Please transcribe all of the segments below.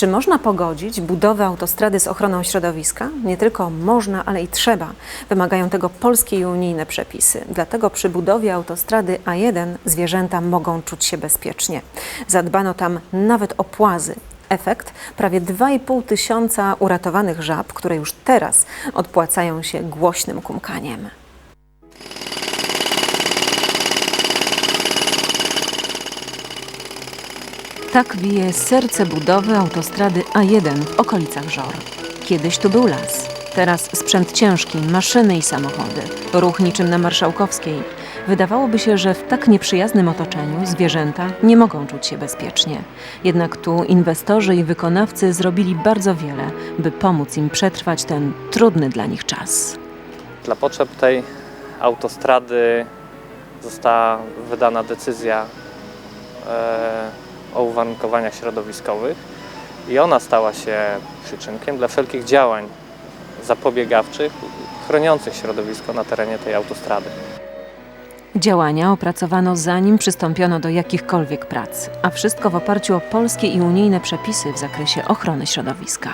Czy można pogodzić budowę autostrady z ochroną środowiska? Nie tylko można, ale i trzeba. Wymagają tego polskie i unijne przepisy. Dlatego przy budowie autostrady A1 zwierzęta mogą czuć się bezpiecznie. Zadbano tam nawet o płazy. Efekt? Prawie 2,5 tysiąca uratowanych żab, które już teraz odpłacają się głośnym kumkaniem. Tak bije serce budowy autostrady A1 w okolicach Żor. Kiedyś tu był las. Teraz sprzęt ciężki, maszyny i samochody. Ruch niczym na Marszałkowskiej. Wydawałoby się, że w tak nieprzyjaznym otoczeniu zwierzęta nie mogą czuć się bezpiecznie. Jednak tu inwestorzy i wykonawcy zrobili bardzo wiele, by pomóc im przetrwać ten trudny dla nich czas. Dla potrzeb tej autostrady została wydana decyzja e, o uwarunkowaniach środowiskowych i ona stała się przyczynkiem dla wszelkich działań zapobiegawczych, chroniących środowisko na terenie tej autostrady. Działania opracowano zanim przystąpiono do jakichkolwiek prac, a wszystko w oparciu o polskie i unijne przepisy w zakresie ochrony środowiska.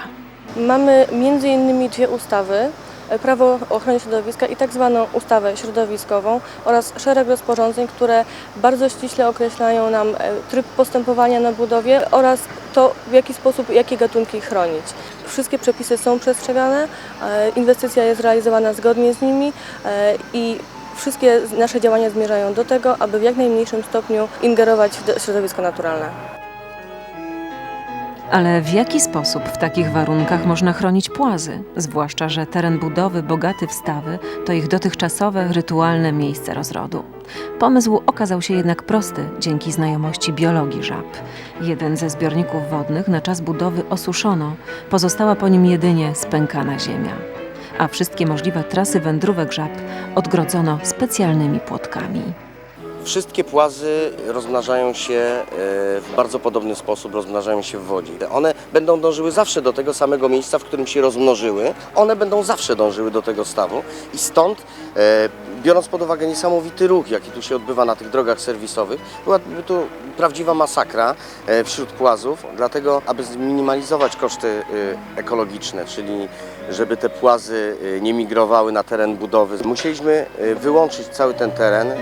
Mamy między innymi dwie ustawy. E, Prawo o ochronie środowiska i tak zwaną ustawę środowiskową oraz szereg rozporządzeń, które bardzo ściśle określają nam e, tryb postępowania na budowie oraz to, w jaki sposób, jakie gatunki chronić. Wszystkie przepisy są przestrzegane, e, inwestycja jest realizowana zgodnie z nimi i wszystkie nasze działania zmierzają do tego, aby w jak najmniejszym stopniu ingerować w środowisko naturalne. Ale w jaki sposób w takich warunkach można chronić płazy? Zwłaszcza, że teren budowy bogaty w stawy to ich dotychczasowe, rytualne miejsce rozrodu. Pomysł okazał się jednak prosty dzięki znajomości biologii żab. Jeden ze zbiorników wodnych na czas budowy osuszono, pozostała po nim jedynie spękana ziemia. A wszystkie możliwe trasy wędrówek żab odgrodzono specjalnymi płotkami. Wszystkie płazy rozmnażają się e, w bardzo podobny sposób, rozmnażają się w wodzie. One będą dążyły zawsze do tego samego miejsca, w którym się rozmnożyły. One będą zawsze dążyły do tego stawu i stąd, e, biorąc pod uwagę niesamowity ruch, jaki tu się odbywa na tych drogach serwisowych, byłaby tu prawdziwa masakra e, wśród płazów, dlatego aby zminimalizować koszty ekologiczne, czyli żeby te płazy nie migrowały na teren budowy, musieliśmy wyłączyć cały ten teren.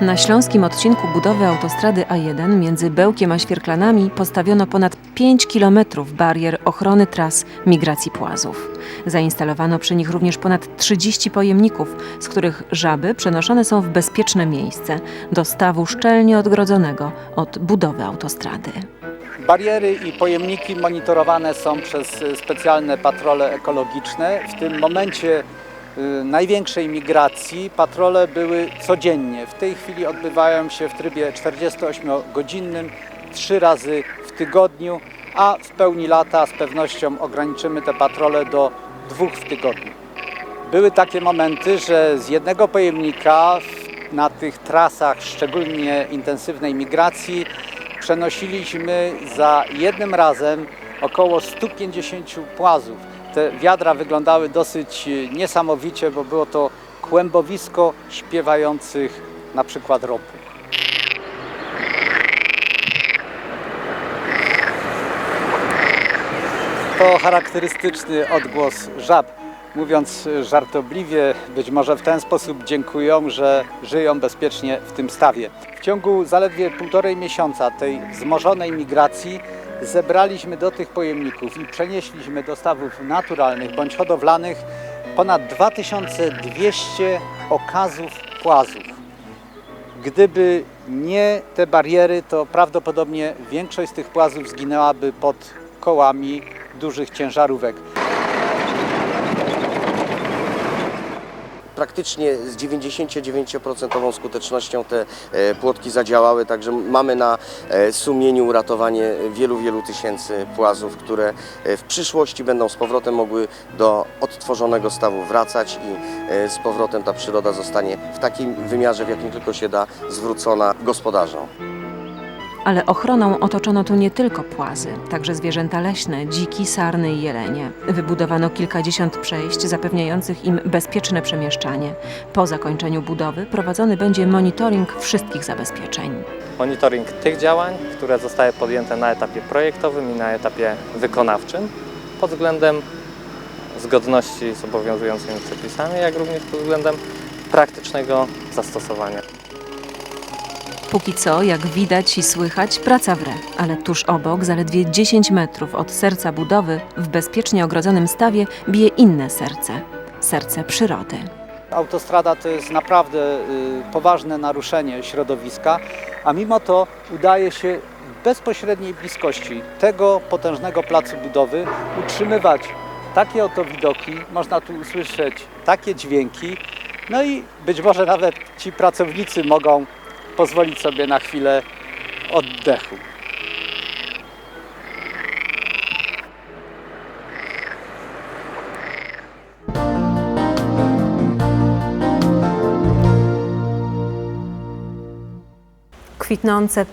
Na śląskim odcinku budowy autostrady A1 między Bełkiem a Świerklanami postawiono ponad 5 kilometrów barier ochrony tras migracji płazów. Zainstalowano przy nich również ponad 30 pojemników, z których żaby przenoszone są w bezpieczne miejsce do stawu szczelnie odgrodzonego od budowy autostrady. Bariery i pojemniki monitorowane są przez y, specjalne patrole ekologiczne. W tym momencie największej migracji patrole były codziennie. W tej chwili odbywają się w trybie 48-godzinnym, trzy razy w tygodniu, a w pełni lata z pewnością ograniczymy te patrole do dwóch w tygodniu. Były takie momenty, że z jednego pojemnika na tych trasach szczególnie intensywnej migracji przenosiliśmy za jednym razem około 150 płazów. Te wiadra wyglądały dosyć e, niesamowicie, bo było to kłębowisko śpiewających na przykład ropu. To charakterystyczny odgłos żab. Mówiąc żartobliwie, być może w ten sposób dziękują, że żyją bezpiecznie w tym stawie. W ciągu zaledwie półtorej miesiąca tej wzmożonej migracji zebraliśmy do tych pojemników i przenieśliśmy do stawów naturalnych bądź hodowlanych ponad 2200 okazów płazów. Gdyby nie te bariery, to prawdopodobnie większość z tych płazów zginęłaby pod kołami dużych ciężarówek. Praktycznie z 99% skutecznością te e, płotki zadziałały, także mamy na e, sumieniu uratowanie wielu, wielu tysięcy płazów, które e, w przyszłości będą z powrotem mogły do odtworzonego stawu wracać i z powrotem ta przyroda zostanie w takim wymiarze, w jakim tylko się da, zwrócona gospodarzom. Ale ochroną otoczono tu nie tylko płazy, także zwierzęta leśne, dziki, sarny i jelenie. Wybudowano kilkadziesiąt przejść zapewniających im bezpieczne przemieszczanie. Po zakończeniu budowy prowadzony będzie monitoring wszystkich zabezpieczeń. monitoring tych działań, które zostały podjęte na etapie projektowym i na etapie wykonawczym pod względem zgodności z obowiązującymi przepisami, jak również pod względem praktycznego zastosowania. Póki co, jak widać i słychać, praca wre, ale tuż obok, zaledwie 10 metrów od serca budowy, w bezpiecznie ogrodzonym stawie bije inne serce. Serce przyrody. Autostrada to jest naprawdę y, poważne naruszenie środowiska, a mimo to udaje się w bezpośredniej bliskości tego potężnego placu budowy utrzymywać takie oto widoki, można tu usłyszeć takie dźwięki, no i być może nawet ci pracownicy mogą pozwolić sobie na chwilę oddechu. Kwitnące